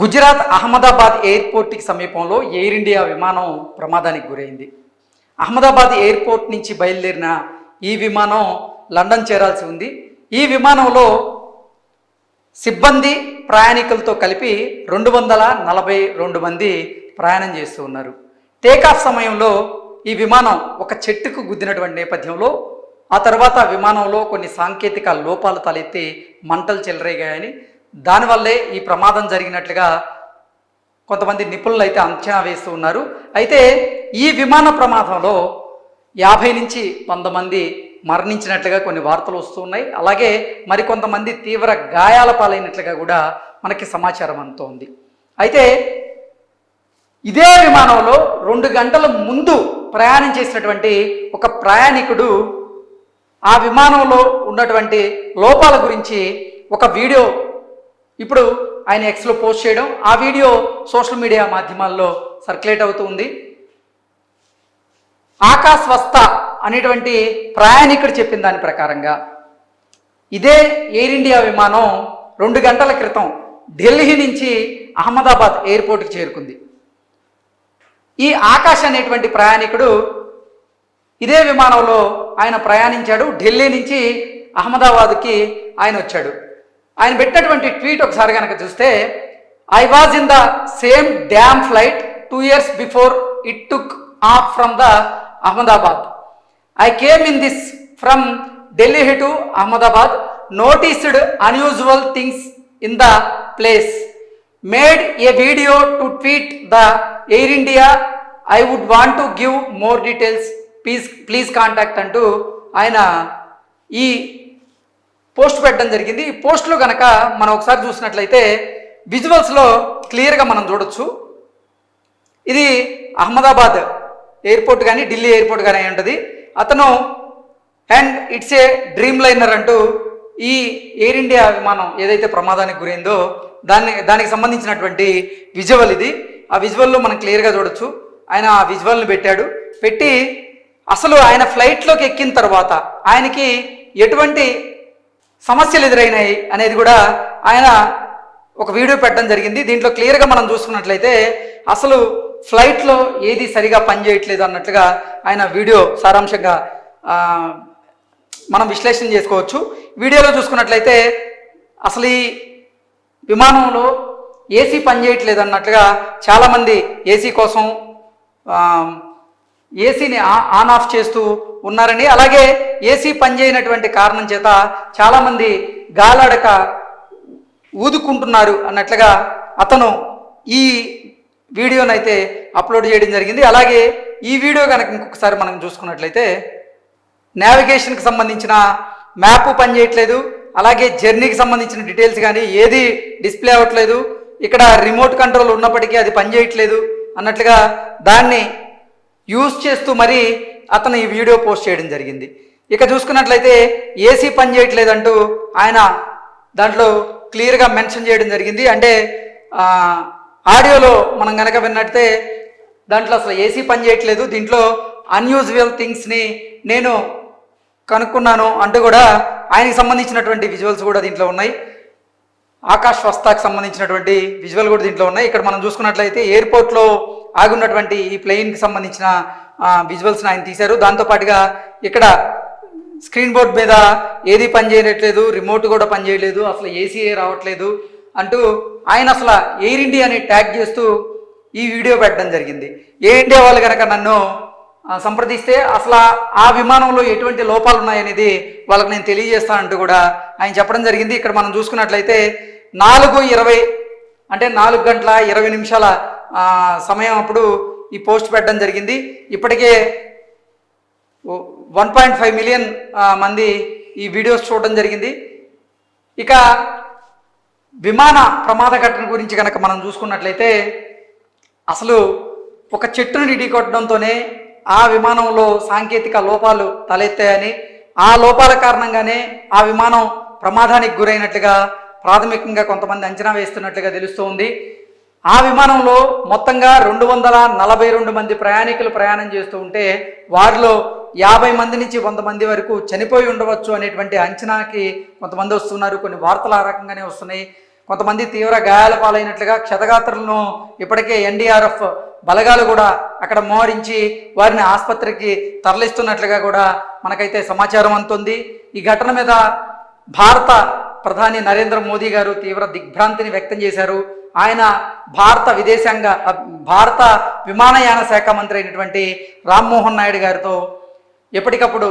గుజరాత్ అహ్మదాబాద్ ఎయిర్పోర్ట్కి సమీపంలో air India విమానం ప్రమాదానికి గురైంది. అహ్మదాబాద్ ఎయిర్పోర్ట్ నుంచి బయలుదేరిన ఈ విమానం లండన్ చేరాల్సి ఉంది. ఈ విమానంలో సిబ్బంది ప్రయాణికులతో కలిపి రెండు వందల నలభై రెండు మంది ప్రయాణం చేస్తూ ఉన్నారు. టేకాఫ్ సమయంలో ఈ విమానం ఒక చెట్టుకు గుద్దినటువంటి నేపథ్యంలో ఆ తర్వాత విమానంలో కొన్ని సాంకేతిక లోపాలు తలెత్తి మంటలు చెలరేగాయని దానివల్లే ఈ ప్రమాదం జరిగినట్లుగా కొంతమంది నిపుణులు అయితే అంచనా వేస్తూ ఉన్నారు. అయితే ఈ విమాన ప్రమాదంలో యాభై నుంచి వంద మంది మరణించినట్లుగా కొన్ని వార్తలు వస్తున్నాయి అలాగే మరికొంతమంది తీవ్ర గాయాల పాలైనట్లుగా కూడా మనకి సమాచారం అందుతోంది. అయితే ఇదే విమానంలో రెండు గంటల ముందు ప్రయాణం చేసినటువంటి ఒక ప్రయాణికుడు ఆ విమానంలో ఉన్నటువంటి లోపాల గురించి ఒక వీడియో ఇప్పుడు ఆయన ఎక్స్లో పోస్ట్ చేయడం ఆ వీడియో సోషల్ మీడియా మాధ్యమాల్లో సర్క్యులేట్ అవుతూ ఉంది. ఆకాశ్ వస్తా అనేటువంటి ప్రయాణికుడు చెప్పిన దాని ప్రకారంగా ఇదే ఎయిర్ ఇండియా విమానం రెండు గంటల క్రితం ఢిల్లీ నుంచి అహ్మదాబాద్ ఎయిర్పోర్ట్కి చేరుకుంది. ఈ ఆకాష్ అనేటువంటి ప్రయాణికుడు ఇదే విమానంలో ఆయన ప్రయాణించాడు ఢిల్లీ నుంచి అహ్మదాబాద్కి ఆయన వచ్చాడు. ఆయన పెట్టినటువంటి ట్వీట్ ఒకసారి కనుక చూస్తే I was in the same damn flight two years before it took off from the Ahmedabad I came in this from Delhi to Ahmedabad noticed unusual things in the place made a video to tweet the Air India I would want to give more details please please contact అంటూ ఆయన ఈ post పెట్టడం జరిగింది. ఈ పోస్ట్లో కనుక మనం ఒకసారి చూసినట్లయితే విజువల్స్లో క్లియర్గా మనం చూడొచ్చు. ఇది అహ్మదాబాద్ ఎయిర్పోర్ట్ కానీ ఢిల్లీ ఎయిర్పోర్ట్ కానీ అయి ఉంటుంది. అతను and it's a dreamliner అంటూ ఈ ఎయిర్ ఇండియా విమానం ఏదైతే ప్రమాదానికి గురైందో దాన్ని దానికి సంబంధించినటువంటి విజువల్ ఇది. ఆ విజువల్లో మనం క్లియర్గా చూడొచ్చు. ఆయన ఆ విజువల్ని పెట్టాడు. పెట్టి అసలు ఆయన ఫ్లైట్లోకి ఎక్కిన తర్వాత ఆయనకి ఎటువంటి సమస్యలు ఎదురైనాయి అనేది కూడా ఆయన ఒక వీడియో పెట్టడం జరిగింది. దీంట్లో క్లియర్గా మనం చూసుకున్నట్లయితే అసలు ఫ్లైట్లో ఏది సరిగా పనిచేయట్లేదు అన్నట్లుగా ఆయన వీడియో సారాంశంగా మనం విశ్లేషణ చేసుకోవచ్చు. వీడియోలో చూసుకున్నట్లయితే అసలు ఈ విమానంలో ఏసీ పనిచేయట్లేదు అన్నట్లుగా చాలామంది ఏసీ కోసం ఏసీని ఆన్ ఆఫ్ చేస్తూ ఉన్నారని. అలాగే ఏసీ పనిచేయనటువంటి కారణం చేత చాలామంది గాలాడక ఊదుకుంటున్నారు అన్నట్లుగా అతను ఈ వీడియోనైతే అప్లోడ్ చేయడం జరిగింది. అలాగే ఈ వీడియో కనుక ఇంకొకసారి మనం చూసుకున్నట్లయితే నావిగేషన్కి సంబంధించిన మ్యాప్ పనిచేయట్లేదు. అలాగే జర్నీకి సంబంధించిన డీటెయిల్స్ కానీ ఏది డిస్ప్లే అవ్వట్లేదు. ఇక్కడ రిమోట్ కంట్రోల్ ఉన్నప్పటికీ అది పనిచేయట్లేదు అన్నట్లుగా దాన్ని యూజ్ చేస్తూ మరి అతను ఈ వీడియో పోస్ట్ చేయడం జరిగింది. ఇక చూసుకున్నట్లయితే ఏసీ పనిచేయట్లేదంటూ ఆయన దాంట్లో క్లియర్గా మెన్షన్ చేయడం జరిగింది. అంటే ఆడియోలో మనం కనుక విన్నట్టే దాంట్లో అసలు ఏసీ పనిచేయట్లేదు దీంట్లో అన్యూజువల్ థింగ్స్ని నేను కనుక్కున్నాను అంటూ కూడా ఆయనకి సంబంధించినటువంటి విజువల్స్ కూడా దీంట్లో ఉన్నాయి. ఆకాష్ వస్తాకి సంబంధించినటువంటి విజువల్ కూడా దీంట్లో ఉన్నాయి. ఇక్కడ మనం చూసుకున్నట్లయితే ఎయిర్పోర్ట్లో ఆగున్నటువంటి ఈ ప్లెయిన్కి సంబంధించిన విజువల్స్ని ఆయన తీశారు. దాంతోపాటుగా ఇక్కడ స్క్రీన్ బోర్డ్ మీద ఏది పని చేయట్లేదు రిమోట్ కూడా పని చేయలేదు అసలు ఏసీ రావట్లేదు అంటూ ఆయన అసలు ఎయిర్ ఇండియా అని ట్యాగ్ చేస్తూ ఈ వీడియో పెట్టడం జరిగింది. ఎయిర్ ఇండియా వాళ్ళు కనుక నన్ను సంప్రదిస్తే అసలు ఆ- విమానంలో ఎటువంటి లోపాలు ఉన్నాయనేది వాళ్ళకి నేను తెలియజేస్తానంటూ కూడా ఆయన చెప్పడం జరిగింది. ఇక్కడ మనం చూసుకున్నట్లయితే నాలుగు ఇరవై అంటే నాలుగు గంటల ఇరవై నిమిషాల సమయం అప్పుడు ఈ పోస్ట్ పెట్టడం జరిగింది. ఇప్పటికే వన్ పాయింట్ ఫైవ్ మిలియన్ మంది ఈ వీడియోస్ చూడడం జరిగింది. ఇక విమాన ప్రమాద ఘటన గురించి కనుక మనం చూసుకున్నట్లయితే అసలు ఒక చెట్టును ఇడికొట్టడంతోనే ఆ విమానంలో సాంకేతిక లోపాలు తలెత్తాయని ఆ లోపాల కారణంగానే ఆ విమానం ప్రమాదానికి గురైనట్లుగా ప్రాథమికంగా కొంతమంది అంచనా వేస్తున్నట్లుగా తెలుస్తోంది. ఆ విమానంలో మొత్తంగా రెండు వందల నలభై రెండు మంది ప్రయాణికులు ప్రయాణం చేస్తూ ఉంటే వారిలో యాభై మంది నుంచి వంద మంది వరకు చనిపోయి ఉండవచ్చు అనేటువంటి అంచనాకి కొంతమంది వస్తున్నారు. కొన్ని వార్తలు ఆ రకంగానే వస్తున్నాయి. కొంతమంది తీవ్ర గాయాల పాలైనట్లుగా క్షతగాత్రులను ఇప్పటికే ఎన్డీఆర్ఎఫ్ బలగాలు కూడా అక్కడ మోహరించి వారిని ఆసుపత్రికి తరలిస్తున్నట్లుగా కూడా మనకైతే సమాచారం అందుతుంది. ఈ ఘటన మీద భారత ప్రధాని నరేంద్ర మోదీ గారు తీవ్ర దిగ్భ్రాంతిని వ్యక్తం చేశారు. ఆయన భారత విదేశాంగ భారత విమానయాన శాఖ మంత్రి అయినటువంటి రామ్మోహన్ నాయుడు గారితో ఎప్పటికప్పుడు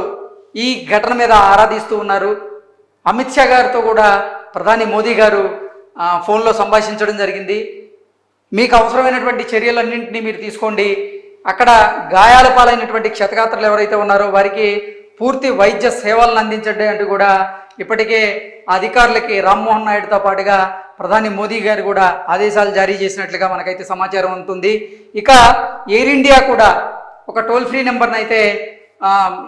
ఈ ఘటన మీద ఆరాధిస్తూ ఉన్నారు. అమిత్ షా గారితో కూడా ప్రధాని మోదీ గారు ఫోన్లో సంభాషించడం జరిగింది. మీకు అవసరమైనటువంటి చర్యలన్నింటినీ మీరు తీసుకోండి. అక్కడ గాయాల పాలైనటువంటి క్షతగాత్రులు ఎవరైతే ఉన్నారో వారికి పూర్తి వైద్య సేవలను అందించండి అంటూ కూడా ఇప్పటికే అధికారులకి రామ్మోహన్ నాయుడుతో పాటుగా ప్రధాని మోదీ గారు కూడా ఆదేశాలు జారీ చేసినట్లుగా మనకైతే సమాచారం ఉంటుంది. ఇక ఎయిర్ ఇండియా కూడా ఒక టోల్ ఫ్రీ నెంబర్ని అయితే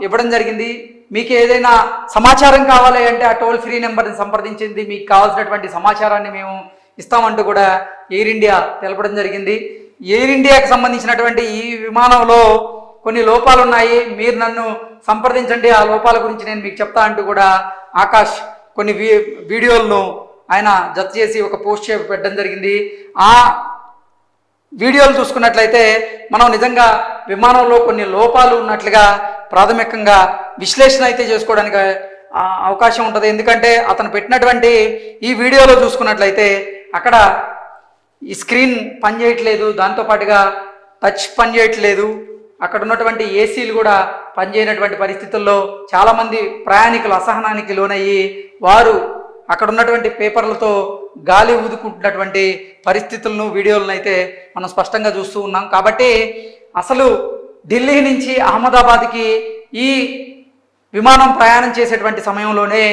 ఇవ్వడం జరిగింది. మీకు ఏదైనా సమాచారం కావాలి అంటే ఆ టోల్ ఫ్రీ నెంబర్ని సంప్రదించింది. మీకు కావాల్సినటువంటి సమాచారాన్ని మేము ఇస్తామంటూ కూడా ఎయిర్ ఇండియా తెలపడం జరిగింది. ఎయిర్ ఇండియాకి సంబంధించినటువంటి ఈ విమానంలో కొన్ని లోపాలు ఉన్నాయి. మీరు నన్ను సంప్రదించండి. ఆ లోపాల గురించి నేను మీకు చెప్తా అంటూ కూడా ఆకాష్ కొన్ని వీ వీడియోలను ఆయన జత చేసి ఒక పోస్ట్ చేసి పెట్టడం జరిగింది. ఆ వీడియోలు చూసుకున్నట్లయితే మనం నిజంగా విమానంలో కొన్ని లోపాలు ఉన్నట్లుగా ప్రాథమికంగా విశ్లేషణ అయితే చేసుకోవడానికి అవకాశం ఉంటుంది. ఎందుకంటే అతను పెట్టినటువంటి ఈ వీడియోలో చూసుకున్నట్లయితే అక్కడ ఈ స్క్రీన్ పనిచేయట్లేదు. దాంతోపాటుగా టచ్ పనిచేయట్లేదు. అక్కడ ఉన్నటువంటి ఏసీలు కూడా పనిచేయనటువంటి పరిస్థితుల్లో చాలామంది ప్రయాణికులు అసహనానికి లోనయ్యి వారు అక్కడ ఉన్నటువంటి పేపర్లతో గాలి ఊదుకుంటున్నటువంటి పరిస్థితులను వీడియోలను అయితే మనం స్పష్టంగా చూస్తూ ఉన్నాం. కాబట్టి అసలు ఢిల్లీ నుంచి అహ్మదాబాద్కి ఈ విమానం ప్రయాణం చేసేటువంటి సమయంలోనే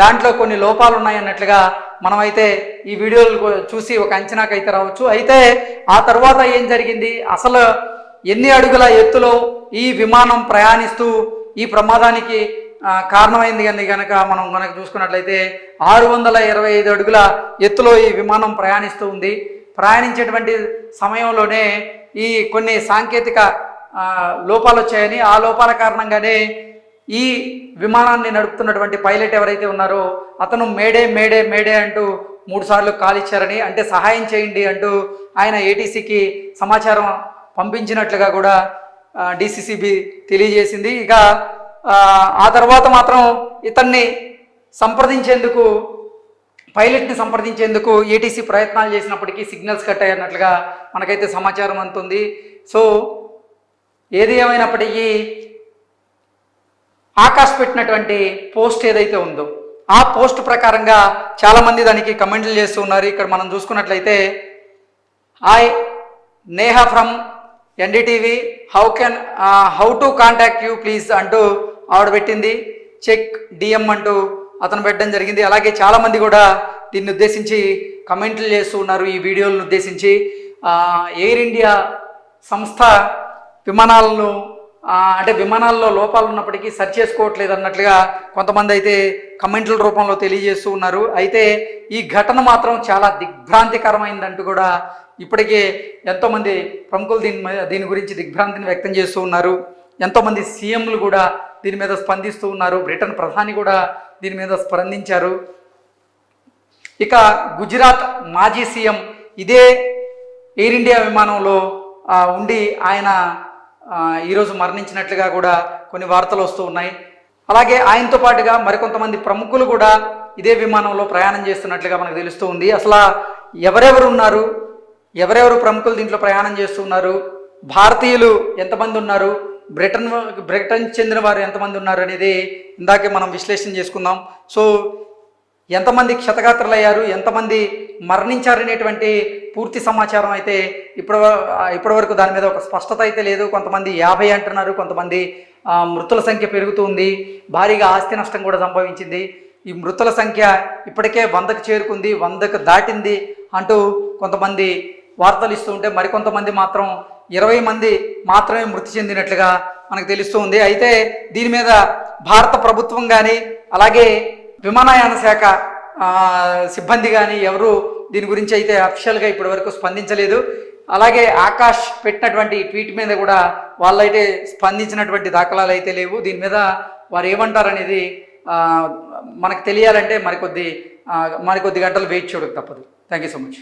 దాంట్లో కొన్ని లోపాలు ఉన్నాయన్నట్లుగా మనమైతే ఈ వీడియోలు చూసి ఒక అంచనాకైతే రావచ్చు. అయితే ఆ తర్వాత ఏం జరిగింది? అసలు ఎన్ని అడుగుల ఎత్తులో ఈ విమానం ప్రయాణిస్తూ ఈ ప్రమాదానికి కారణమైంది కానీ కనుక మనం కనుక చూసుకున్నట్లయితే ఆరు వందల ఇరవై ఐదు అడుగుల ఎత్తులో ఈ విమానం ప్రయాణిస్తూ ఉంది. ప్రయాణించేటువంటి సమయంలోనే ఈ కొన్ని సాంకేతిక లోపాలు వచ్చాయని ఆ లోపాల కారణంగానే ఈ విమానాన్ని నడుపుతున్నటువంటి పైలట్ ఎవరైతే ఉన్నారో అతను మేడే మేడే మేడే అంటూ మూడుసార్లు కాల్ ఇచ్చారని అంటే సహాయం చేయండి అంటూ ఆయన ఏటీసీకి సమాచారం పంపించినట్లుగా కూడా డిసిసిబి తెలియజేసింది. ఇక ఆ, ఆ తర్వాత మాత్రం ఇతన్ని సంప్రదించేందుకు పైలట్ని సంప్రదించేందుకు ఏటీసీ ప్రయత్నాలు చేసినప్పటికీ సిగ్నల్స్ కట్ అయ్యన్నట్లుగా మనకైతే సమాచారం అందుతుంది. సో ఏది ఏమైనప్పటికీ ఆకాష్ పెట్టినటువంటి పోస్ట్ ఏదైతే ఉందో ఆ పోస్ట్ ప్రకారంగా చాలామంది దానికి కమెంట్లు చేస్తూ ఉన్నారు. ఇక్కడ మనం చూసుకున్నట్లయితే hi Neha from NDTV. How can how to contact you please అంటూ ఆవిడ పెట్టింది. చెక్ డిఎం అంటూ అతను పెట్టడం జరిగింది. అలాగే చాలామంది కూడా దీన్ని ఉద్దేశించి కమెంట్లు చేస్తూ ఉన్నారు ఈ వీడియోలను ఉద్దేశించి. ఎయిర్ ఇండియా సంస్థ విమానాలను అంటే విమానాల్లో లోపాలు ఉన్నప్పటికీ సర్చ్ చేసుకోవట్లేదు అన్నట్లుగా కొంతమంది అయితే కమెంట్ల రూపంలో తెలియజేస్తూ ఉన్నారు. అయితే ఈ ఘటన మాత్రం చాలా దిగ్భ్రాంతికరమైందంటూ కూడా ఇప్పటికే ఎంతోమంది ప్రముఖులు దీని దీని గురించి దిగ్భ్రాంతిని వ్యక్తం చేస్తూ ఉన్నారు. ఎంతోమంది సీఎంలు కూడా దీని మీద స్పందిస్తూ ఉన్నారు. బ్రిటన్ ప్రధాని కూడా దీని మీద స్పందించారు. ఇక గుజరాత్ మాజీ సీఎం ఇదే ఎయిర్ ఇండియా విమానంలో ఉండి ఆయన ఈరోజు మరణించినట్లుగా కూడా కొన్ని వార్తలు వస్తూ ఉన్నాయి. అలాగే ఆయనతో పాటుగా మరికొంతమంది ప్రముఖులు కూడా ఇదే విమానంలో ప్రయాణం చేస్తున్నట్లుగా మనకు తెలుస్తూ ఉంది. అసలు ఎవరెవరు ఉన్నారు? ఎవరెవరు ప్రముఖులు దీంట్లో ప్రయాణం చేస్తున్నారు భారతీయులు ఎంతమంది ఉన్నారు? బ్రిటన్ బ్రిటన్ చెందిన వారు ఎంతమంది ఉన్నారు అనేది ఇందాకే మనం విశ్లేషణ చేసుకుందాం. సో ఎంతమంది క్షతగాత్రులయ్యారు ఎంతమంది మరణించారనేటువంటి పూర్తి సమాచారం అయితే ఇప్పుడు ఇప్పటివరకు దాని మీద ఒక స్పష్టత అయితే లేదు. కొంతమంది యాభై అంటున్నారు కొంతమంది మృతుల సంఖ్య పెరుగుతుంది భారీగా ఆస్తి నష్టం కూడా సంభవించింది. ఈ మృతుల సంఖ్య ఇప్పటికే వందకు చేరుకుంది వందకు దాటింది అంటూ కొంతమంది వార్తలు ఇస్తూ ఉంటే మరికొంతమంది మాత్రం ఇరవై మంది మాత్రమే మృతి చెందినట్లుగా మనకు తెలుస్తూ ఉంది. అయితే దీని మీద భారత ప్రభుత్వం కానీ అలాగే విమానయాన శాఖ సిబ్బంది కానీ ఎవరు దీని గురించి అయితే అఫిషియల్గా ఇప్పటి వరకు స్పందించలేదు. అలాగే ఆకాష్ పెట్టినటువంటి ట్వీట్ మీద కూడా వాళ్ళైతే స్పందించినటువంటి దాఖలాలు అయితే లేవు. దీని మీద వారు ఏమంటారు అనేది మనకు తెలియాలంటే మరికొద్ది మరికొద్ది గంటలు వెయిట్ చూడక తప్పదు. Thank you so much